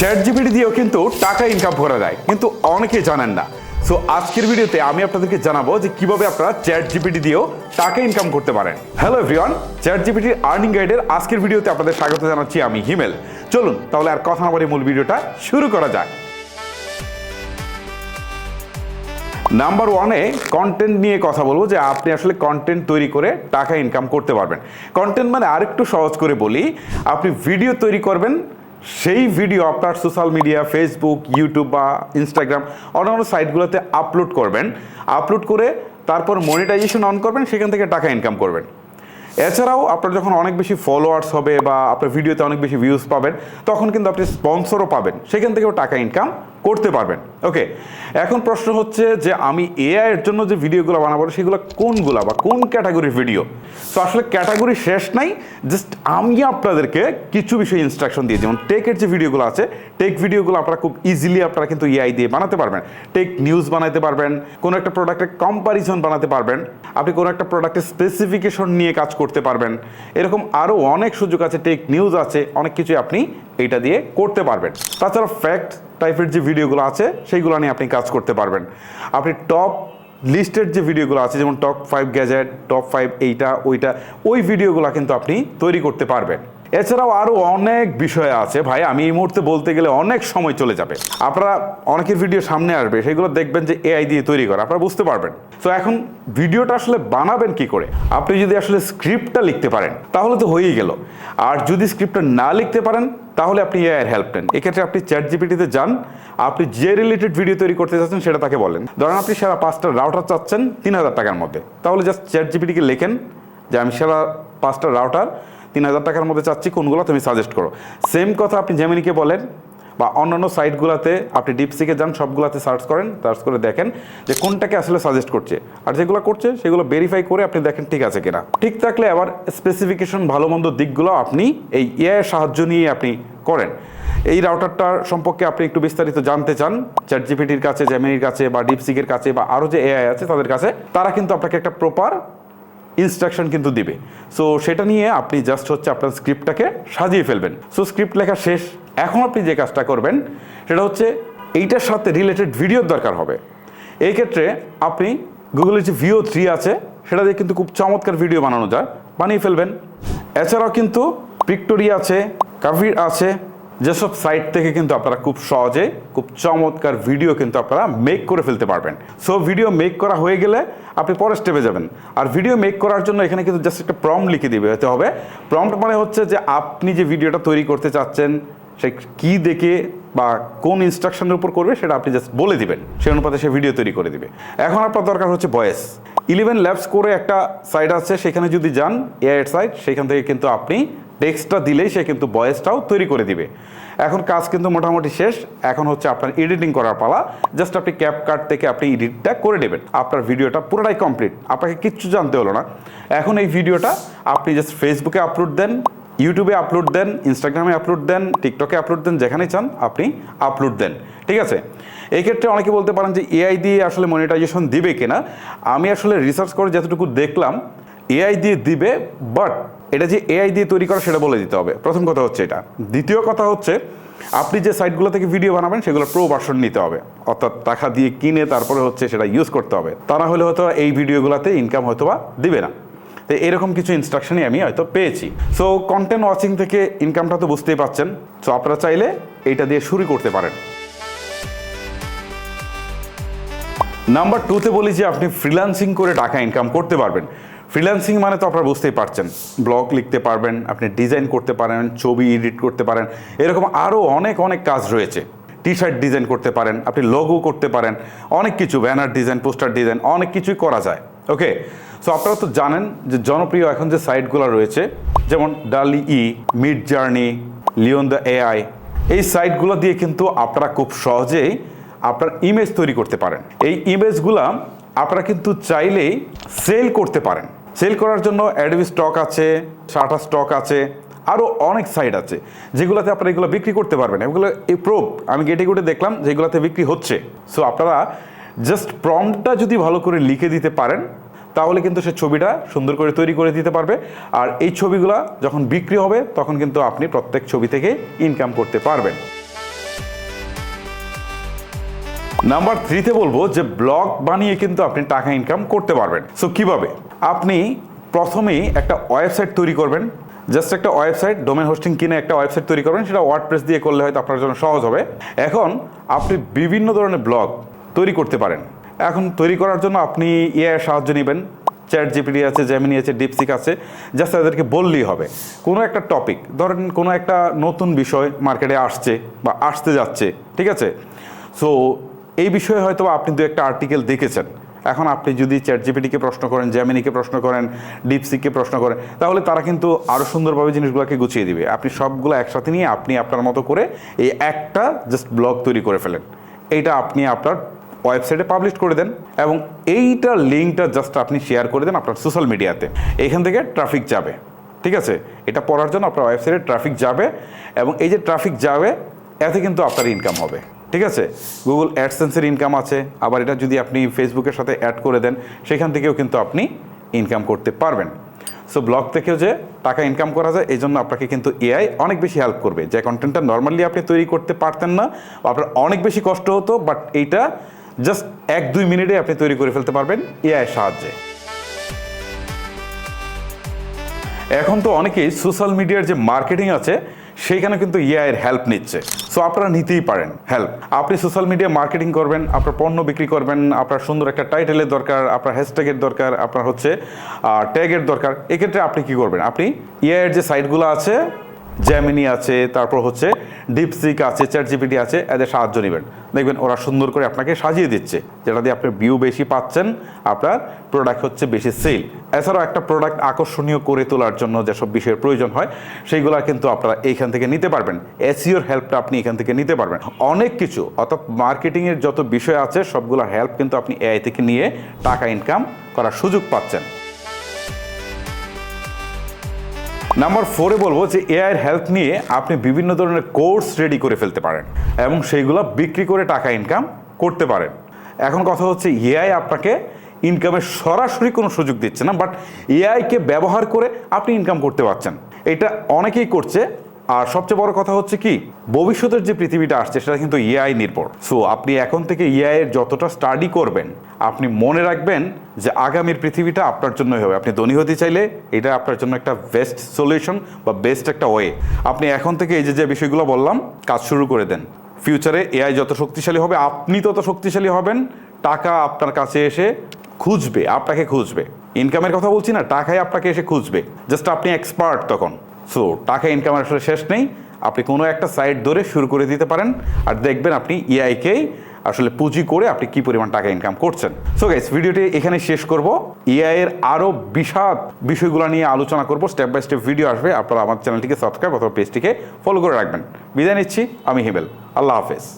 Chat GPT দিয়েও কিন্তু টাকা ইনকাম করা যায়, কিন্তু অনেকে জানেন না। সো আজকের ভিডিওতে আমি আপনাদেরকে জানাব যে কীভাবে আপনারা চ্যাট জিপিটি দিয়েও টাকা ইনকাম করতে পারেন। হ্যালো এভরিওয়ান চ্যাট জিপিটির আর্নিং গাইডের আজকের ভিডিওতে আপনাদের স্বাগত জানাচ্ছি আমি হিমেল। চলুন, তাহলে আর কথা না বলে মূল ভিডিওটা শুরু করা যাক। নাম্বার ওয়ানে কন্টেন্ট নিয়ে কথা বলব যে আপনি আসলে কন্টেন্ট তৈরি করে টাকা ইনকাম করতে পারবেন। কন্টেন্ট মানে আরেকটু সহজ করে বলি, আপনি ভিডিও তৈরি করবেন সেই ভিডিও আপনার সোশ্যাল মিডিয়া ফেসবুক ইউটিউব বা ইনস্টাগ্রাম অন্যান্য সাইটগুলোতে আপলোড করবেন। আপলোড করে তারপর মনিটাইজেশন অন করবেন, সেখান থেকে টাকা ইনকাম করবেন। এছাড়াও আপনার যখন অনেক বেশি ফলোয়ার্স হবে বা আপনার ভিডিওতে অনেক বেশি ভিউজ পাবেন, তখন কিন্তু আপনি স্পন্সরও পাবেন। সেখান থেকেও টাকা ইনকাম করতে পারবেন। ওকে এখন প্রশ্ন হচ্ছে যে আমি এআই এর জন্য যে ভিডিওগুলো বানাবো, সেগুলো কোনগুলো বা কোন ক্যাটাগরির ভিডিও? তো আসলে ক্যাটাগরি শেষ নাই জাস্ট আমি আপনাদেরকে কিছু বিষয় ইনস্ট্রাকশন দিয়ে যেমন টেকের যে ভিডিওগুলো আছে টেক ভিডিওগুলো আপনারা খুব ইজিলি আপনারা কিন্তু এআই দিয়ে বানাতে পারবেন। টেক নিউজ বানাতে পারবেন, কোনো একটা প্রোডাক্টের কম্পারিজন বানাতে পারবেন, আপনি কোনো একটা প্রোডাক্টের স্পেসিফিকেশন নিয়ে কাজ করতে পারবেন। এরকম আরও অনেক সুযোগ আছে টেক নিউজ আছে, অনেক কিছু আপনি এইটা দিয়ে করতে পারবেন। তাছাড়া ফ্যাক্ট টাইপের যে ভিডিওগুলো আছে, সেইগুলো নিয়ে আপনি কাজ করতে পারবেন। আপনি টপ লিস্টের যে ভিডিওগুলো আছে, যেমন top five gadget top five এইটা, ওইটা, ওই ভিডিওগুলো কিন্তু আপনি তৈরি করতে পারবেন। এছাড়াও আরও অনেক বিষয় আছে। ভাই, আমি এই মুহূর্তে বলতে গেলে অনেক সময় চলে যাবে। আপনারা অনেকের ভিডিও সামনে আসবে, সেগুলো দেখবেন যে এআই দিয়ে তৈরি করা, আপনারা বুঝতে পারবেন। তো এখন ভিডিওটা আসলে বানাবেন কি করে? আপনি যদি আসলে স্ক্রিপ্টটা লিখতে পারেন, তাহলে তো হয়েই গেল। আর যদি স্ক্রিপ্টটা না লিখতে পারেন, তাহলে আপনি এআই এর হেল্প নেন। এক্ষেত্রে আপনি চ্যাট জিপিটিতে যান, আপনি যে রিলেটেড ভিডিও তৈরি করতে চাচ্ছেন, সেটা তাকে বলেন। ধরেন আপনি সারা পাঁচটা রাউটার চাচ্ছেন, তিন হাজার টাকার মধ্যে। তাহলে জাস্ট চ্যাট জিপিটিকে লেখেন যে, আমি সারা পাঁচটা রাউটার তিন হাজার টাকার মধ্যে চাচ্ছি, কোনগুলো তুমি সাজেস্ট করো। সেম কথা আপনি জেমিনিকে বলেন, বা অন্যান্য সাইটগুলোতে আপনি ডিপসিকে যান, সবগুলোতে সার্চ করেন সার্চ করে দেখেন যে কোনটাকে আসলে সাজেস্ট করছে। আর যেগুলো করছে, সেগুলো ভেরিফাই করে আপনি দেখেন ঠিক আছে কিনা। ঠিক থাকলে আবার স্পেসিফিকেশন ভালো মন্দ দিকগুলো আপনি এই এআই সাহায্য নিয়ে আপনি করেন। এই রাউটারটার সম্পর্কে আপনি একটু বিস্তারিত জানতে চান চ্যাট জিপিটির কাছে জেমিনির কাছে, বা ডিপসিকের কাছে, বা আরও যে এআই আছে তাদের কাছে, তারা কিন্তু আপনাকে একটা প্রপার ইনস্ট্রাকশন কিন্তু দিবে। সো সেটা নিয়ে আপনি জাস্ট হচ্ছে আপনার স্ক্রিপ্টটাকে সাজিয়ে ফেলবেন। সো স্ক্রিপ্ট লেখা শেষ। এখন আপনি যে কাজটা করবেন, সেটা হচ্ছে এইটার সাথে রিলেটেড ভিডিওর দরকার হবে। এই ক্ষেত্রে আপনি গুগলের যে ভিও থ্রি আছে, সেটা দিয়ে কিন্তু খুব চমৎকার ভিডিও বানানো যায়। বানিয়ে ফেলবেন। এছাড়াও কিন্তু পিক্টোরিয়া আছে কাভির আছে যেসব সাইট থেকে কিন্তু আপনারা খুব সহজে, খুব চমৎকার ভিডিও কিন্তু আপনারা মেক করে ফেলতে পারবেন। সো ভিডিও মেক করা হয়ে গেলে আপনি পরের স্টেপে যাবেন। আর ভিডিও মেক করার জন্য এখানে কিন্তু জাস্ট একটা প্রম লিখে দিবে, হতে হবে। প্রম্পট মানে হচ্ছে যে আপনি যে ভিডিওটা তৈরি করতে চাচ্ছেন, সে কি দেখে বা কোন ইনস্ট্রাকশনের উপর করবে সেটা আপনি জাস্ট বলে দিবেন। সেই অনুপাতে সে ভিডিও তৈরি করে দিবে। এখন আপনার দরকার হচ্ছে ভয়েস ইলেভেন ল্যাবস করে একটা সাইট আছে, সেখানে যদি যান এআই সাইট সেখান থেকে কিন্তু আপনি টেক্সটটা দিলেই সে কিন্তু ভয়েসটাও তৈরি করে দিবে। এখন কাজ কিন্তু মোটামুটি শেষ। এখন হচ্ছে আপনার এডিটিং করার পালা। জাস্ট আপনি ক্যাপ কার্ড থেকে আপনি এডিটটা করে নেবেন। আপনার ভিডিওটা পুরোটাই কমপ্লিট আপনাকে কিচ্ছু জানতে হলো না। এখন এই ভিডিওটা আপনি জাস্ট ফেসবুকে আপলোড দেন ইউটিউবে আপলোড দেন ইনস্টাগ্রামে আপলোড দেন টিকটকে আপলোড দেন যেখানে চান আপনি আপলোড দেন। ঠিক আছে? এই ক্ষেত্রে অনেকে বলতে পারেন যে এআই দিয়ে আসলে মনিটাইজেশন দিবে কিনা? আমি আসলে রিসার্চ করে যতটুকু দেখলাম এআই দিয়ে দিবে বাট এটা যে এআই দিয়ে তৈরি করা সেটা বলে দিতে হবে। প্রথম কথা হচ্ছে এটা। দ্বিতীয় কথা হচ্ছে, আপনি যে সাইটগুলো থেকে ভিডিও বানাবেন সেগুলো প্রো ভার্সন নিতে হবে। অর্থাৎ টাকা দিয়ে কিনে তারপরে হচ্ছে সেটা ইউজ করতে হবে। তা না হলে হয়তো এই ভিডিওগুলোতে ইনকাম হয়তো বা দিবে না। তো এরকম কিছু ইনস্ট্রাকশনই আমি হয়তো পেয়েছি। সো কন্টেন্ট ওয়াচিং থেকে ইনকামটা তো বুঝতেই পাচ্ছেন। সো আপনারা চাইলে এটা দিয়ে শুরু করতে পারেন। নাম্বার টুতে বলি যে আপনি ফ্রিল্যান্সিং করে টাকা ইনকাম করতে পারবেন। ফ্রিল্যান্সিং মানে তো আপনারা বুঝতেই পারছেন। ব্লগ লিখতে পারবেন, আপনি ডিজাইন করতে পারেন, ছবি এডিট করতে পারেন, এরকম আরও অনেক অনেক কাজ রয়েছে। টি শার্ট ডিজাইন করতে পারেন, আপনি লোগো করতে পারেন, অনেক কিছু ব্যানার ডিজাইন পোস্টার ডিজাইন অনেক কিছুই করা যায় ওকে সো আপনারা তো জানেন যে জনপ্রিয় এখন যে সাইটগুলো রয়েছে, যেমন DALL E Midjourney Leonardo AI এই সাইটগুলো দিয়ে কিন্তু আপনারা খুব সহজেই আপনার ইমেজ তৈরি করতে পারেন। এই ইমেজগুলা আপনারা কিন্তু চাইলেই সেল করতে পারেন। সেল করার জন্য অ্যাডবি স্টক আছে শাটা স্টক আছে আরও অনেক সাইট আছে, যেগুলোতে আপনারা এগুলো বিক্রি করতে পারবেন। এগুলো এই প্রোপ আমি গেটে গুটে দেখলাম যেগুলোতে বিক্রি হচ্ছে। সো আপনারা জাস্ট প্রম্পটটা যদি ভালো করে লিখে দিতে পারেন, তাহলে কিন্তু সে ছবিটা সুন্দর করে তৈরি করে দিতে পারবে। আর এই ছবিগুলা যখন বিক্রি হবে, তখন কিন্তু আপনি প্রত্যেক ছবি থেকে ইনকাম করতে পারবেন। নাম্বার থ্রিতে বলব যে ব্লগ বানিয়ে কিন্তু আপনি টাকা ইনকাম করতে পারবেন। সো কীভাবে? আপনি প্রথমেই একটা ওয়েবসাইট তৈরি করবেন। জাস্ট একটা ওয়েবসাইট ডোমেন হোস্টিং কিনে একটা ওয়েবসাইট তৈরি করবেন, সেটা ওয়ার্ডপ্রেস দিয়ে করলে হয়তো আপনার জন্য সহজ হবে। এখন আপনি বিভিন্ন ধরনের ব্লগ তৈরি করতে পারেন। এখন তৈরি করার জন্য আপনি এআই সাহায্য নেবেন চ্যাট জিপিডি আছে জেমিনি আছে ডিপসিক আছে, জাস্ট তাদেরকে বললেই হবে। কোনো একটা টপিক ধরেন কোনো একটা নতুন বিষয় মার্কেটে আসছে বা আসতে যাচ্ছে, ঠিক আছে? সো এই বিষয়ে হয়তো আপনি দু একটা আর্টিকেল দেখেছেন। এখন আপনি যদি চ্যাট জিপিটিকে প্রশ্ন করেন জ্যামিনিকে প্রশ্ন করেন ডিপসিককে প্রশ্ন করেন, তাহলে তারা কিন্তু আরও সুন্দরভাবে জিনিসগুলোকে গুছিয়ে দিবে। আপনি সবগুলো একসাথে নিয়ে আপনি আপনার মতো করে এই একটা জাস্ট ব্লগ তৈরি করে ফেলেন। এইটা আপনি আপনার ওয়েবসাইটে পাবলিশ করে দেন এবং এইটা লিঙ্কটা জাস্ট আপনি শেয়ার করে দেন আপনার সোশ্যাল মিডিয়াতে এইখান থেকে ট্রাফিক যাবে, ঠিক আছে? এটা পড়ার জন্য আপনার ওয়েবসাইটে ট্রাফিক যাবে এবং এই যে ট্রাফিক যাবে, এতে কিন্তু আপনার ইনকাম হবে। ঠিক আছে? গুগল অ্যাডসেন্সের ইনকাম আছে, আবার এটা যদি আপনি ফেসবুকের সাথে অ্যাড করে দেন, সেখান থেকেও কিন্তু আপনি ইনকাম করতে পারবেন। সো ব্লগ থেকেও যে টাকা ইনকাম করা যায়, এই জন্য আপনাকে কিন্তু এআই অনেক বেশি হেল্প করবে। যে কন্টেন্টটা নর্মালি আপনি তৈরি করতে পারতেন না, আপনার অনেক বেশি কষ্ট হতো বাট এইটা জাস্ট এক দুই মিনিটে আপনি তৈরি করে ফেলতে পারবেন এআই সাহায্যে। এখন তো অনেকেই সোশ্যাল মিডিয়ার যে মার্কেটিং আছে সেইখানে কিন্তু এআইয়ের হেল্প নিচ্ছে। সো আপনারা নিতেই পারেন হেল্প আপনি সোশ্যাল মিডিয়া মার্কেটিং করবেন, আপনার পণ্য বিক্রি করবেন, আপনার সুন্দর একটা টাইটেলের দরকার, আপনার হ্যাশট্যাগের দরকার, আপনার হচ্ছে ট্যাগের দরকার। এক্ষেত্রে আপনি কি করবেন? আপনি এআইয়ের যে সাইটগুলো আছে জ্যামিনি আছে, তারপর হচ্ছে ডিপসিক আছে চ্যাট জিপিটি আছে, এদের সাহায্য নেবেন। দেখবেন ওরা সুন্দর করে আপনাকে সাজিয়ে দিচ্ছে, যেটা দিয়ে আপনি ভিউ বেশি পাচ্ছেন, আপনার প্রোডাক্ট হচ্ছে বেশি সেল এছাড়াও একটা প্রোডাক্ট আকর্ষণীয় করে তোলার জন্য যেসব বিষয়ের প্রয়োজন হয় সেইগুলো কিন্তু আপনারা এইখান থেকে নিতে পারবেন। এসিওর হেল্পটা আপনি এখান থেকে নিতে পারবেন। অনেক কিছু, অর্থাৎ মার্কেটিংয়ের যত বিষয় আছে, সবগুলোর হেল্প কিন্তু আপনি এআই থেকে নিয়ে টাকা ইনকাম করার সুযোগ পাচ্ছেন। নাম্বার ফোরে বলব যে এআইয়ের হেল্প নিয়ে আপনি বিভিন্ন ধরনের কোর্স রেডি করে ফেলতে পারেন এবং সেইগুলো বিক্রি করে টাকা ইনকাম করতে পারেন। এখন কথা হচ্ছে এআই আপনাকে ইনকামের সরাসরি কোনো সুযোগ দিচ্ছে না বাট এআইকে ব্যবহার করে আপনি ইনকাম করতে পারছেন। এটা অনেকেই করছে আর সবচেয়ে বড় কথা হচ্ছে কি, ভবিষ্যতের যে পৃথিবীটা আসছে সেটা কিন্তু এআই নির্ভর। সো আপনি এখন থেকে এআই এর যতটা স্টাডি করবেন, আপনি মনে রাখবেন যে আগামীর পৃথিবীটা আপনার জন্যই হবে। আপনি ধনী হতে চাইলে এটা আপনার জন্য একটা বেস্ট সলিউশন বা বেস্ট একটা ওয়ে আপনি এখন থেকে এই যে যে বিষয়গুলো বললাম, কাজ শুরু করে দেন। ফিউচারে এআই যত শক্তিশালী হবে, আপনি তত শক্তিশালী হবেন, টাকা আপনার কাছে এসে খুঁজবে, আপনাকে খুঁজবে। ইনকামের কথা বলছি না, টাকাই আপনাকে এসে খুঁজবে। জাস্ট আপনি এক্সপার্ট তখন। সো টাকা ইনকামের আসলে শেষ নেই। আপনি কোনো একটা সাইট ধরে শুরু করে দিতে পারেন আর দেখবেন আপনি ইআইকেই আসলে পুঁজি করে আপনি কি পরিমাণ টাকা ইনকাম করছেন। সো গাইস ভিডিওটি এখানে শেষ করব। এআই এর আরও বিশাদ বিষয়গুলো নিয়ে আলোচনা করব। স্টেপ বাই স্টেপ ভিডিও আসবে। আপনারা আমার চ্যানেলটিকে সাবস্ক্রাইব অথবা পেজটিকে ফলো করে রাখবেন। বিদায় নিচ্ছি, আমি হিমেল। আল্লাহ হাফেজ।